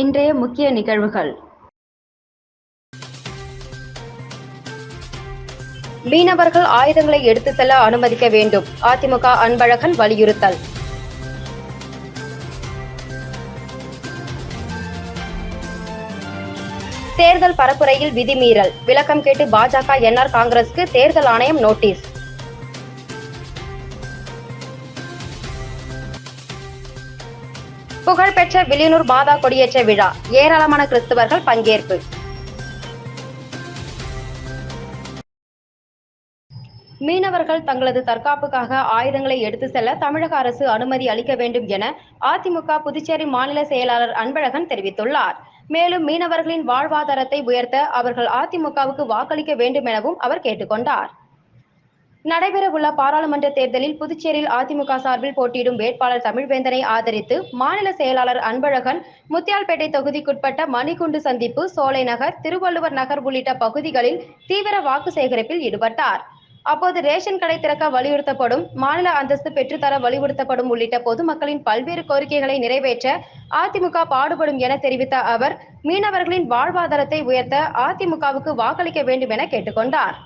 இன்றைய முக்கிய நிகழ்வுகள். மீனவர்கள் ஆயுதங்களை எடுத்து செல்ல அனுமதிக்க வேண்டும். அதிமுக அன்பழகன் வலியுறுத்தல். தேர்தல் பரப்புரையில் விதிமீறல் விளக்கம் கேட்டு பாஜக என்ஆர் காங்கிரசுக்கு தேர்தல் ஆணையம் நோட்டீஸ். புகழ்பெற்ற வில்லியனூர் மாதா கொடியேற்ற விழா. ஏராளமான கிறிஸ்தவர்கள் பங்கேற்பு. மீனவர்கள் தங்களது தற்காப்புக்காக ஆயுதங்களை எடுத்து செல்ல தமிழக அரசு அனுமதி அளிக்க வேண்டும் என அதிமுக புதுச்சேரி மாநில செயலாளர் அன்பழகன் தெரிவித்துள்ளார். மேலும் மீனவர்களின் வாழ்வாதாரத்தை உயர்த்த அவர்கள் அதிமுகவுக்கு வாக்களிக்க வேண்டும் எனவும் அவர் கேட்டுக்கொண்டார். நடைபெறவுள்ள பாராளுமன்ற தேர்தலில் புதுச்சேரியில் அதிமுக சார்பில் போட்டியிடும் வேட்பாளர் தமிழ்வேந்தனை ஆதரித்து மாநில செயலாளர் அன்பழகன் முத்தியால்பேட்டை தொகுதிக்குட்பட்ட மணிக்குண்டு சந்திப்பு சோலை நகர் திருவள்ளுவர் நகர் உள்ளிட்ட பகுதிகளில் தீவிர வாக்கு சேகரிப்பில் ஈடுபட்டார். அப்போது ரேஷன் கடை திறக்க வலியுறுத்தப்படும் மாநில அந்தஸ்து பெற்றுத்தர வலியுறுத்தப்படும் உள்ளிட்ட பொதுமக்களின் பல்வேறு கோரிக்கைகளை நிறைவேற்ற அதிமுக பாடுபடும் என தெரிவித்த அவர் மீனவர்களின் வாழ்வாதாரத்தை உயர்த்த அதிமுகவுக்கு வாக்களிக்க வேண்டும் என கேட்டுக்கொண்டார்.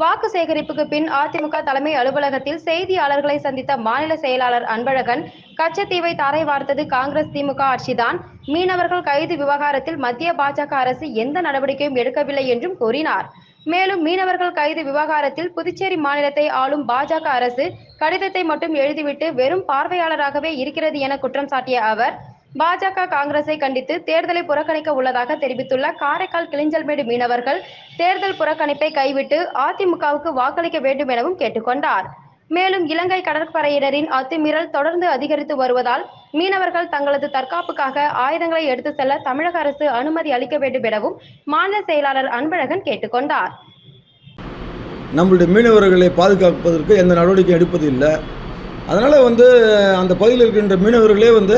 வாக்கு சேகரிப்புக்கு பின் அதிமுக தலைமை அலுவலகத்தில் செய்தியாளர்களை சந்தித்த மாநில செயலாளர் அன்பழகன் கச்சத்தீவை தாரை வார்த்தது காங்கிரஸ் திமுக ஆட்சிதான். மீனவர்கள் கைது விவகாரத்தில் மத்திய பாஜக அரசு எந்த நடவடிக்கையும் எடுக்கவில்லை என்றும் கூறினார். மேலும் மீனவர்கள் கைது விவகாரத்தில் புதுச்சேரி மாநிலத்தை ஆளும் பாஜக அரசு கடிதத்தை மட்டும் எழுதிவிட்டு வெறும் பார்வையாளராகவே இருக்கிறது என குற்றம் சாட்டிய அவர் பாஜக காங்கிரஸை கண்டித்து தேர்தலை புறக்கணிக்க உள்ளதாக தெரிவித்துள்ள காரைக்கால் கிளிஞ்சல்மேடு மீனவர்கள் தேர்தல் புறக்கணிப்பை கைவிட்டு அதிமுகவுக்கு வாக்களிக்க வேண்டும் எனவும் கேட்டுக்கொண்டார். மேலும் இலங்கை கடற்படையினரின் அத்துமீறல் தொடர்ந்து அதிகரித்து வருவதால் மீனவர்கள் தங்களது தற்காப்புக்காக ஆயுதங்களை எடுத்து செல்ல தமிழக அரசு அனுமதி அளிக்க வேண்டும் எனவும் மாநில செயலாளர் அன்பழகன் கேட்டுக்கொண்டார். நம்மளுடைய மீனவர்களை பாதுகாப்பதற்கு எந்த நடவடிக்கையும் எடுப்பது இல்லை அதனால் வந்து அந்த பகுதியில் இருக்கின்ற மீனவர்களே வந்து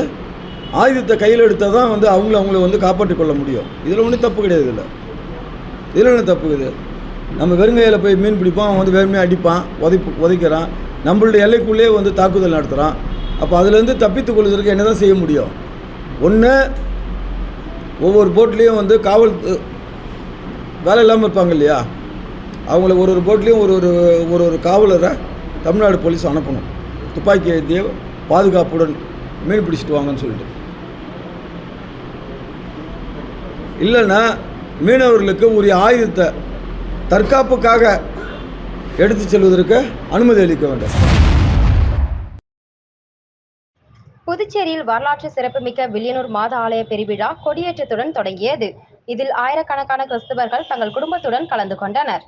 ஆயுதத்தை கையில் எடுத்தால் தான் வந்து அவங்கள அவங்கள வந்து காப்பாற்றிக் கொள்ள முடியும். இதில் ஒன்றும் தப்பு கிடையாது இல்லை. இதில் ஒன்றும் தப்பு கிடையாது நம்ம வெறுங்கையில் போய் மீன் பிடிப்போம் அவன் வந்து வெறுமையாக அடிப்பான் உதைப்பு உதைக்கிறான். நம்மளுடைய எல்லைக்குள்ளேயே வந்து தாக்குதல் நடத்துகிறான் அப்போ அதுலேருந்து தப்பித்துக் கொள்வதற்கு என்ன தான் செய்ய முடியும்? ஒன்று ஒவ்வொரு போட்லேயும் வந்து காவல் வேலை இல்லாமல் இருப்பாங்க இல்லையா? அவங்கள ஒரு ஒரு போட்லேயும் ஒரு ஒரு ஒரு ஒரு காவலரை தமிழ்நாடு போலீஸ் அனுப்பணும். துப்பாக்கி ஏந்திய பாதுகாப்புடன் மீன் பிடிச்சிட்டு வாங்கன்னு சொல்லிட்டு. இல்லைன்னா மீனவர்களுக்கு உரிய ஆயுதத்தை தற்காப்புக்காக எடுத்து செல்வதற்கு அனுமதி அளிக்க வேண்டும். புதுச்சேரியில் வரலாற்று சிறப்புமிக்க வில்லியனூர் மாத ஆலய பெருவிழா கொடியேற்றத்துடன் தொடங்கியது. இதில் ஆயிரக்கணக்கான கிறிஸ்தவர்கள் தங்கள் குடும்பத்துடன் கலந்து கொண்டனர்.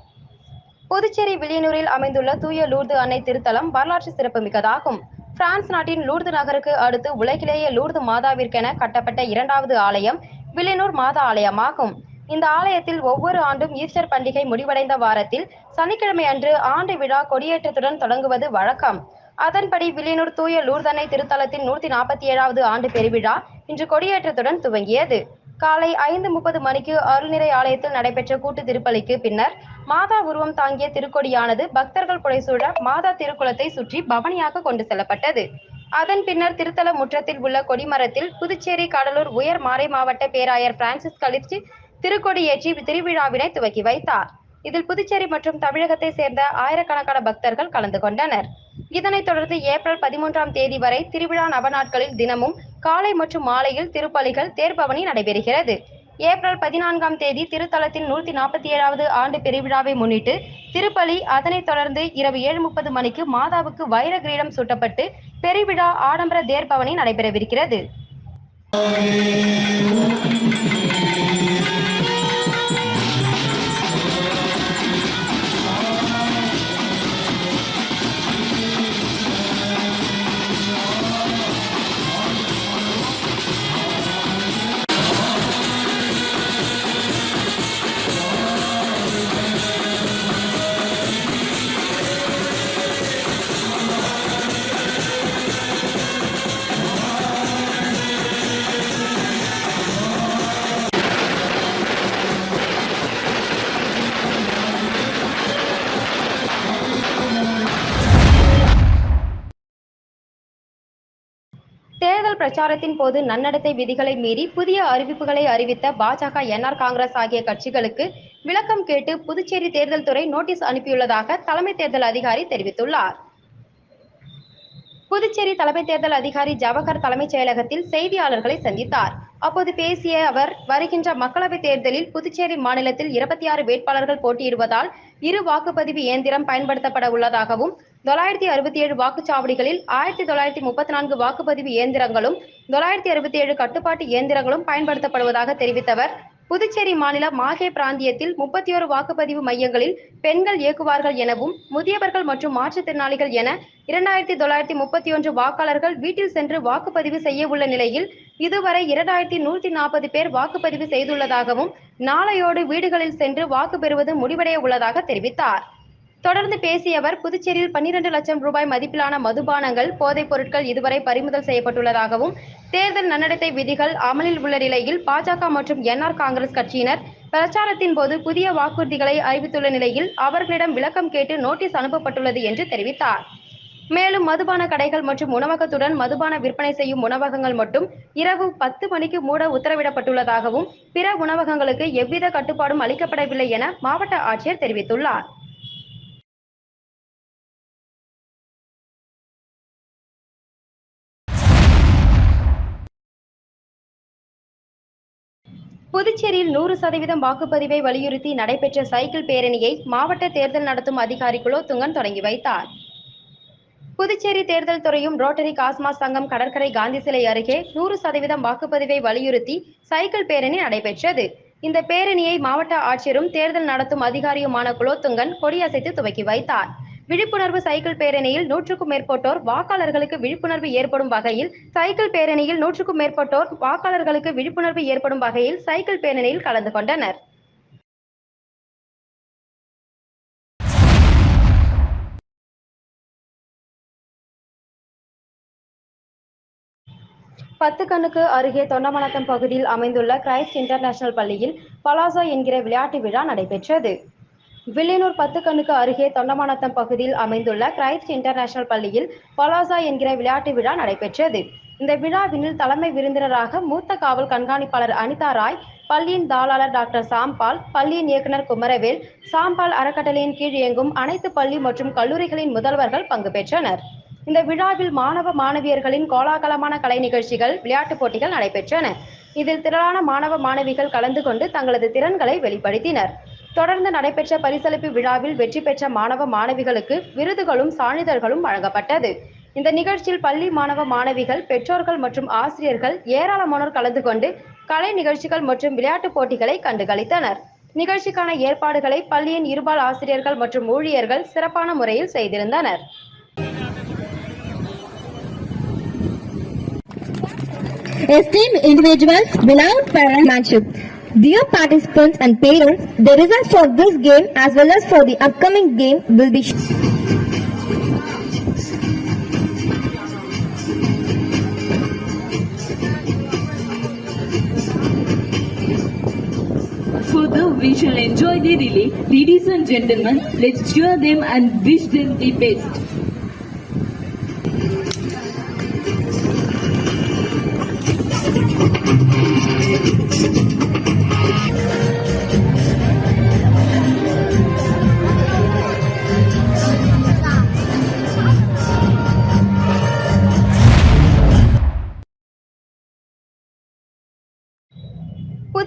புதுச்சேரி வில்லியனூரில் அமைந்துள்ள தூய லூர்து அன்னை திருத்தலம் வரலாற்று சிறப்புமிக்கதாகும். பிரான்ஸ் நாட்டின் லூர்து நகருக்கு அடுத்து உலகிலேயே லூர்து மாதாவிற்கென கட்டப்பட்ட இரண்டாவது ஆலயம் வில்லியனூர் மாதா ஆலயமாகும். இந்த ஆலயத்தில் ஒவ்வொரு ஆண்டும் ஈஸ்டர் பண்டிகை முடிவடைந்த வாரத்தில் சனிக்கிழமை அன்று ஆண்டு விழா கொடியேற்றத்துடன் தொடங்குவது வழக்கம். அதன்படி வில்லியனூர் தூய லூர்தனை திருத்தலத்தின் நூற்றி நாற்பத்தி ஏழாவது ஆண்டு பெருவிழா இன்று கொடியேற்றத்துடன் துவங்கியது. காலை ஐந்து முப்பது மணிக்கு அருள்நிறை ஆலயத்தில் நடைபெற்ற கூட்டு திருப்பலிக்கு பின்னர் மாதா உருவம் தாங்கிய திருக்கொடியானது பக்தர்கள் புடைசூழ மாதா திருக்குளத்தை சுற்றி பவனியாக கொண்டு செல்லப்பட்டது. அதன் பின்னர் திருத்தல முற்றத்தில் உள்ள கொடிமரத்தில் புதுச்சேரி கடலூர் உயர் மாறை மாவட்ட பேராயர் பிரான்சிஸ் கலிர்ச்சி திருக்கொடி ஏற்றி திருவிழாவினை துவக்கி வைத்தார். இதில் புதுச்சேரி மற்றும் தமிழகத்தை சேர்ந்த ஆயிரக்கணக்கான பக்தர்கள் கலந்து கொண்டனர். இதனைத் தொடர்ந்து ஏப்ரல் பதிமூன்றாம் தேதி வரை திருவிழா நவநாட்களில் தினமும் காலை மற்றும் மாலையில் திருப்பலிகள் தேர்பவனி நடைபெறுகிறது. ஏப்ரல் பதினான்காம் தேதி திருத்தலத்தில் நூற்றி நாற்பத்தி ஏழாவது ஆண்டு பெருவிழாவை முன்னிட்டு திருப்பலி அதனைத் தொடர்ந்து இரவு ஏழு முப்பது மணிக்கு மாதாவுக்கு வைர கிரீடம் சூட்டப்பட்டு பெருவிழா ஆடம்பர தேர்பவனி நடைபெறவிருக்கிறது. பிரச்சாரத்தின் போது நன்னடத்தை விதிகளை மீறி புதிய அறிவிப்புகளை அறிவித்த பாஜக என்ஆர் காங்கிரஸ் ஆகிய கட்சிகளுக்கு விளக்கம் கேட்டு புதுச்சேரி தேர்தல் துறை நோட்டீஸ் அனுப்பியுள்ளதாக தலைமை தேர்தல் அதிகாரி தெரிவித்துள்ளார். புதுச்சேரி தலைமை தேர்தல் அதிகாரி ஜவஹர் தலைமைச் செயலகத்தில் செய்தியாளர்களை சந்தித்தார். அப்போது பேசிய அவர் வருகின்ற மக்களவைத் தேர்தலில் புதுச்சேரி மாநிலத்தில் இருபத்தி ஆறு வேட்பாளர்கள் போட்டியிடுவதால் இரு வாக்குப்பதிவு இயந்திரம் பயன்படுத்தப்பட உள்ளதாகவும் தொள்ளாயிரத்தி அறுபத்தி ஏழு வாக்குச்சாவடிகளில் ஆயிரத்தி தொள்ளாயிரத்தி முப்பத்தி நான்கு வாக்குப்பதிவு இயந்திரங்களும் தொள்ளாயிரத்தி அறுபத்தி ஏழு கட்டுப்பாட்டு இயந்திரங்களும் பயன்படுத்தப்படுவதாக தெரிவித்தவர். புதுச்சேரி மாநில மாஹே பிராந்தியத்தில் முப்பத்தி ஒரு வாக்குப்பதிவு மையங்களில் பெண்கள் இயக்குவார்கள் எனவும் முதியவர்கள் மற்றும் மாற்றுத்திறனாளிகள் என இரண்டாயிரத்தி தொள்ளாயிரத்தி முப்பத்தி ஒன்று வாக்காளர்கள் வீட்டில் சென்று வாக்குப்பதிவு செய்ய உள்ள நிலையில் இதுவரை இரண்டாயிரத்தி நூற்றி நாற்பது பேர் வாக்குப்பதிவு செய்துள்ளதாகவும் நாளையோடு வீடுகளில் சென்று வாக்கு பெறுவது முடிவடைய உள்ளதாக தெரிவித்தார். தொடர்ந்து பேசியவர் புதுச்சேரியில் பன்னிரண்டு லட்சம் ரூபாய் மதிப்பிலான மதுபானங்கள் போதைப் பொருட்கள் இதுவரை பறிமுதல் செய்யப்பட்டுள்ளதாகவும் தேர்தல் நன்னடத்தை விதிகள் அமலில் உள்ள நிலையில் பாஜக மற்றும் என்ஆர் காங்கிரஸ் கட்சியினர் பிரச்சாரத்தின் போது புதிய வாக்குறுதிகளை அறிவித்துள்ள நிலையில் அவர்களிடம் விளக்கம் கேட்டு நோட்டீஸ் அனுப்பப்பட்டுள்ளது என்று தெரிவித்தார். மேலும் மதுபான கடைகள் மற்றும் உணவகத்துடன் மதுபான விற்பனை செய்யும் உணவகங்கள் மட்டும் இரவு பத்து மணிக்கு மூட உத்தரவிடப்பட்டுள்ளதாகவும் பிற உணவகங்களுக்கு எவ்வித கட்டுப்பாடும் அளிக்கப்படவில்லை என மாவட்ட ஆட்சியர் தெரிவித்துள்ளார். புதுச்சேரியில் நூறு சதவீதம் வாக்குப்பதிவை வலியுறுத்தி நடைபெற்ற சைக்கிள் பேரணியை மாவட்ட தேர்தல் நடத்தும் அதிகாரி குலோத்துங்கன் தொடங்கி வைத்தார். புதுச்சேரி தேர்தல் துறையும் ரோட்டரி காஸ்மாஸ் சங்கம் கடற்கரை காந்தி சிலை அருகே நூறு சதவீதம் வாக்குப்பதிவை வலியுறுத்தி சைக்கிள் பேரணி நடைபெற்றது. இந்த பேரணியை மாவட்ட ஆட்சியரும் தேர்தல் நடத்தும் அதிகாரியுமான குலோத்துங்கன் கொடியசைத்து துவக்கி வைத்தார். விழிப்புணர்வு சைக்கிள் பேரணியில் நூற்றுக்கும் மேற்பட்டோர் வாக்காளர்களுக்கு விழிப்புணர்வு ஏற்படும் வகையில் சைக்கிள் பேரணியில் நூற்றுக்கும் மேற்பட்டோர் வாக்காளர்களுக்கு விழிப்புணர்வு ஏற்படும் வகையில் சைக்கிள் பேரணியில் கலந்து கொண்டனர். பத்துக்கண்ணுக்கு அருகே தொண்டமனத்தம் பகுதியில் அமைந்துள்ள கிரைஸ்ட் இன்டர்நேஷனல் பள்ளியில் பலாசா என்கிற விளையாட்டு விழா நடைபெற்றது. வில்லியனூர் பத்துக்கண்ணுக்கு அருகே தொண்டமானத்தம் பகுதியில் அமைந்துள்ள கிரைஸ்ட் இன்டர்நேஷனல் பள்ளியில் பலாசா என்கிற விளையாட்டு விழா நடைபெற்றது. இந்த விழாவினில் தலைமை விருந்தினராக மூத்த காவல் கண்காணிப்பாளர் அனிதா ராய் பள்ளியின் தாளாளர் டாக்டர் சாம்பால் பள்ளியின் இயக்குனர் குமரவேல் சாம்பால் அறக்கட்டளையின் கீழ் இயங்கும் அனைத்து பள்ளி மற்றும் கல்லூரிகளின் முதல்வர்கள் பங்கு பெற்றனர். இந்த விழாவில் மாணவ மாணவியர்களின் கோலாகலமான கலை நிகழ்ச்சிகள் விளையாட்டுப் போட்டிகள் நடைபெற்றன. இதில் திரளான மாணவ மாணவிகள் கலந்து கொண்டு தங்களது திறன்களை வெளிப்படுத்தினர். தொடர்ந்து நடைபெற்ற பரிசளிப்பு விழாவில் வெற்றி பெற்ற மாணவ மாணவிகளுக்கு விருதுகளும் சான்றிதழ்களும் வழங்கப்பட்டது. இந்த நிகழ்ச்சியில் பள்ளி மாணவ மாணவிகள் பெற்றோர்கள் மற்றும் ஆசிரியர்கள் ஏராளமானோர் கலந்து கொண்டு கலை நிகழ்ச்சிகள் மற்றும் விளையாட்டுப் போட்டிகளை கண்டுகளித்தனர். நிகழ்ச்சிக்கான ஏற்பாடுகளை பள்ளியின் இருபால் ஆசிரியர்கள் மற்றும் ஊழியர்கள் சிறப்பான முறையில் செய்திருந்தனர். Esteemed individuals, beloved parents, Dear participants and parents, the results for this game as well as for the upcoming game will be Further, we shall enjoy the relay. Ladies and gentlemen, let's cheer them and wish them the best.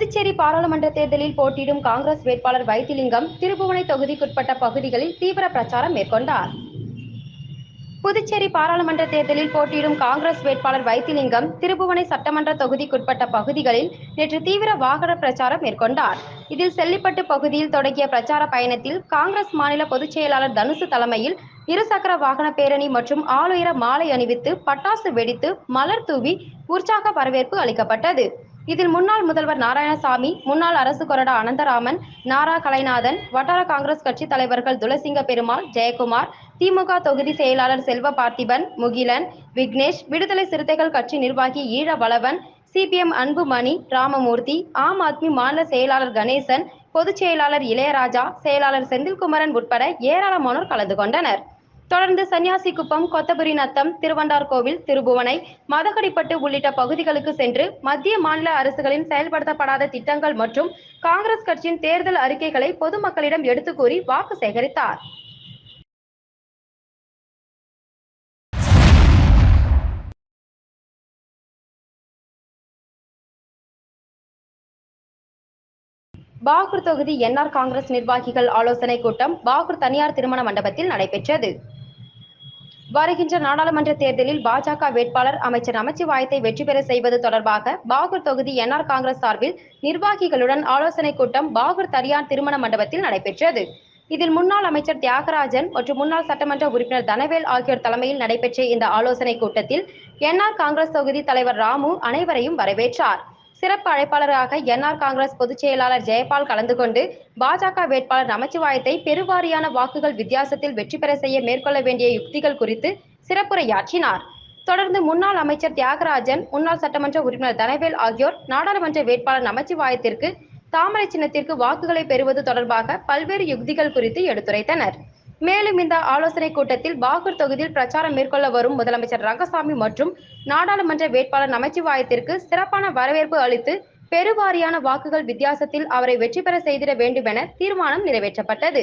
Puducherry பாராளுமன்ற தேர்தலில் போட்டியிடும் காங்கிரஸ் வேட்பாளர் வைத்திலிங்கம் திருபுவனை தொகுதிக்குட்பட்ட பகுதிகளில் தீவிர பிரச்சாரம் மேற்கொண்டார். புதுச்சேரி பாராளுமன்ற தேர்தலில் போட்டியிடும் காங்கிரஸ் வேட்பாளர் வைத்திலிங்கம் திருபுவனை சட்டமன்ற தொகுதிக்குட்பட்ட பகுதிகளில் நேற்று தீவிர வாகன பிரச்சாரம் மேற்கொண்டார். இதில் செல்லிப்பட்டு பகுதியில் தொடங்கிய பிரச்சார பயணத்தில் காங்கிரஸ் மாநில பொதுச் செயலாளர் தனுசு தலைமையில் இருசக்கர வாகன பேரணி மற்றும் ஆளுயர மாலை அணிவித்து பட்டாசு வெடித்து மலர் தூவி உற்சாக வரவேற்பு அளிக்கப்பட்டது. இதில் முன்னாள் முதல்வர் நாராயணசாமி முன்னாள் அரசு கொறடா அனந்தராமன் நாரா கலைநாதன் வட்டார காங்கிரஸ் கட்சி தலைவர்கள் துளசிங்க பெருமாள் ஜெயக்குமார் திமுக தொகுதி செயலாளர் செல்வ பார்த்திபன் முகிலன் விக்னேஷ் விடுதலை சிறுத்தைகள் கட்சி நிர்வாகி ஈழ வளவன் சிபிஎம் அன்புமணி ராமமூர்த்தி ஆம் ஆத்மி மாநில செயலாளர் கணேசன் பொதுச் செயலாளர் இளையராஜா செயலாளர் செந்தில்குமரன் உட்பட ஏராளமானோர் கலந்து கொண்டனர். தொடர்ந்து சன்னியாசிக்குப்பம் கொத்தபுரி நத்தம் திருவண்டார்கோவில் திருபுவனை மதகடிப்பட்டு உள்ளிட்ட பகுதிகளுக்கு சென்று மத்திய மாநில அரசுகளின் செயல்படுத்தப்படாத திட்டங்கள் மற்றும் காங்கிரஸ் கட்சியின் தேர்தல் அறிக்கைகளை பொதுமக்களிடம் எடுத்துக் கூறி வாக்கு சேகரித்தார். பாகூர் தொகுதி என்ஆர் காங்கிரஸ் நிர்வாகிகள் ஆலோசனை கூட்டம் பாகூர் தனியார் திருமண மண்டபத்தில் நடைபெற்றது. வருகின்ற நாடாளுமன்ற தேர்தலில் பாஜக வேட்பாளர் அமைச்சர் நமச்சிவாயத்தை வெற்றி பெற செய்வது தொடர்பாக பாகூர் தொகுதி என்ஆர் காங்கிரஸ் சார்பில் நிர்வாகிகளுடன் ஆலோசனை கூட்டம் பாகூர் தனியார் திருமண மண்டபத்தில் நடைபெற்றது. இதில் முன்னாள் அமைச்சர் தியாகராஜன் மற்றும் முன்னாள் சட்டமன்ற உறுப்பினர் தனவேல் ஆகியோர் தலைமையில் நடைபெற்ற இந்த ஆலோசனை கூட்டத்தில் என்ஆர் காங்கிரஸ் தொகுதி தலைவர் ராமு அனைவரையும் வரவேற்றார். சிறப்பு அழைப்பாளராக என்ஆர் காங்கிரஸ் பொதுச் செயலாளர் ஜெயபால் கலந்து கொண்டு பாஜக வேட்பாளர் நமச்சிவாயத்தை பெருவாரியான வாக்குகள் வித்தியாசத்தில் வெற்றி பெற செய்ய மேற்கொள்ள வேண்டிய யுக்திகள் குறித்து சிறப்புரையாற்றினார். தொடர்ந்து முன்னாள் அமைச்சர் தியாகராஜன் முன்னாள் சட்டமன்ற உறுப்பினர் தனவேல் ஆகியோர் நாடாளுமன்ற வேட்பாளர் நமச்சிவாயத்திற்கு தாமரை சின்னத்திற்கு வாக்குகளை பெறுவது தொடர்பாக பல்வேறு யுக்திகள் குறித்து எடுத்துரைத்தனர். மேலும் இந்த ஆலோசனை கூட்டத்தில் பாகூர் தொகுதியில் பிரச்சாரம் மேற்கொள்ள வரும் முதலமைச்சர் ரங்கசாமி மற்றும் நாடாளுமன்ற வேட்பாளர் நமச்சிவாயத்திற்கு சிறப்பான வரவேற்பு அளித்து பெருவாரியான வாக்குகள் வித்தியாசத்தில் அவரை வெற்றி பெற செய்திட வேண்டுமென தீர்மானம் நிறைவேற்றப்பட்டது.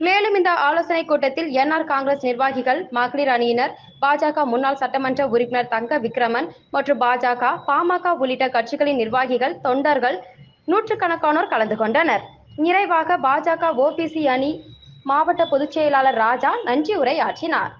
மேலும் இந்த ஆலோசனை கூட்டத்தில் என்ஆர் காங்கிரஸ் நிர்வாகிகள் மகளிர் அணியினர் பாஜக முன்னாள் சட்டமன்ற உறுப்பினர் தங்க விக்ரமன் மற்றும் பாஜக பாமக உள்ளிட்ட கட்சிகளின் நிர்வாகிகள் தொண்டர்கள் நூற்றுக்கணக்கானோர் கலந்து கொண்டனர். நிறைவாக பாஜக ஓபிசி அணி மாவட்ட பொதுச் செயலாளர் ராஜா நன்றி உரை ஆற்றினார்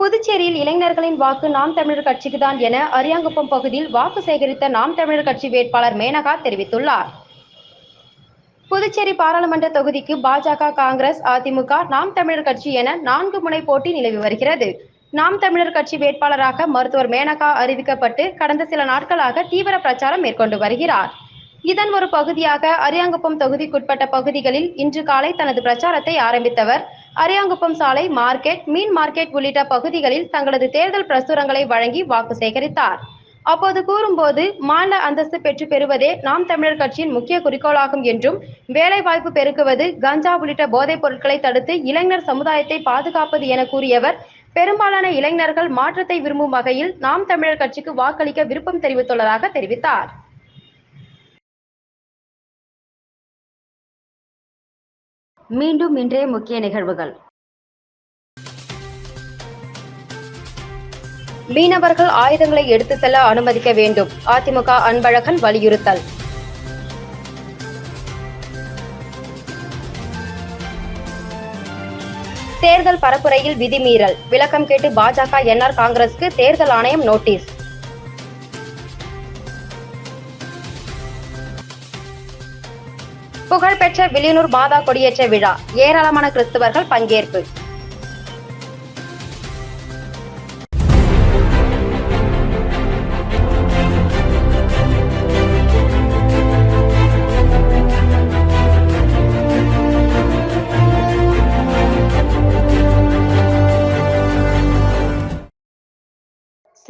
புதுச்சேரியில் இளைஞர்களின் வாக்கு நாம் தமிழர் கட்சிக்குதான் என அரியாங்குப்பம் பகுதியில் வாக்கு சேகரித்த நாம் தமிழர் கட்சி வேட்பாளர் மேனகா தெரிவித்துள்ளார். புதுச்சேரி பாராளுமன்ற தொகுதிக்கு பாஜக காங்கிரஸ் அதிமுக நாம் தமிழர் கட்சி என நான்கு முனை போட்டி நிலவி வருகிறது. நாம் தமிழர் கட்சி வேட்பாளராக மருத்துவர் மேனகா அறிவிக்கப்பட்டு கடந்த சில நாட்களாக தீவிர பிரச்சாரம் மேற்கொண்டு வருகிறார். இதன் ஒரு பகுதியாக அரியாங்குப்பம் தொகுதிக்குட்பட்ட பகுதிகளில் இன்று காலை தனது பிரச்சாரத்தை ஆரம்பித்தவர். அரியாங்குப்பம் சாலை மார்க்கெட் மீன் மார்க்கெட் உள்ளிட்ட பகுதிகளில் தங்களது தேர்தல் பிரசுரங்களை வழங்கி வாக்கு சேகரித்தார். அப்போது கூறும்போது மாநில அந்தஸ்து பெற்று பெறுவதே நாம் தமிழர் கட்சியின் முக்கிய குறிக்கோளாகும் என்றும் வேலைவாய்ப்பு பெருக்குவது கஞ்சா உள்ளிட்ட போதைப் பொருட்களை தடுத்து இளைஞர் சமுதாயத்தை பாதுகாப்பது என கூறியவர் பெரும்பாலான இளைஞர்கள் மாற்றத்தை விரும்பும் வகையில் நாம் தமிழர் கட்சிக்கு வாக்களிக்க விருப்பம் தெரிவித்துள்ளதாக தெரிவித்தார். மீண்டும் இன்றைய முக்கிய நிகழ்வுகள். மீனவர்கள் ஆயுதங்களை எடுத்து செல்ல அனுமதிக்க வேண்டும். அதிமுக அன்பழகன் வலியுறுத்தல். தேர்தல் பரப்புரையில் விதிமீறல். விளக்கம் கேட்டு பாஜக என்ஆர் காங்கிரஸ்க்கு தேர்தல் ஆணையம் நோட்டீஸ். புகழ்பெற்ற வில்லியனூர் மாதா கொடியேற்ற விழா. ஏராளமான கிறிஸ்தவர்கள் பங்கேற்பு.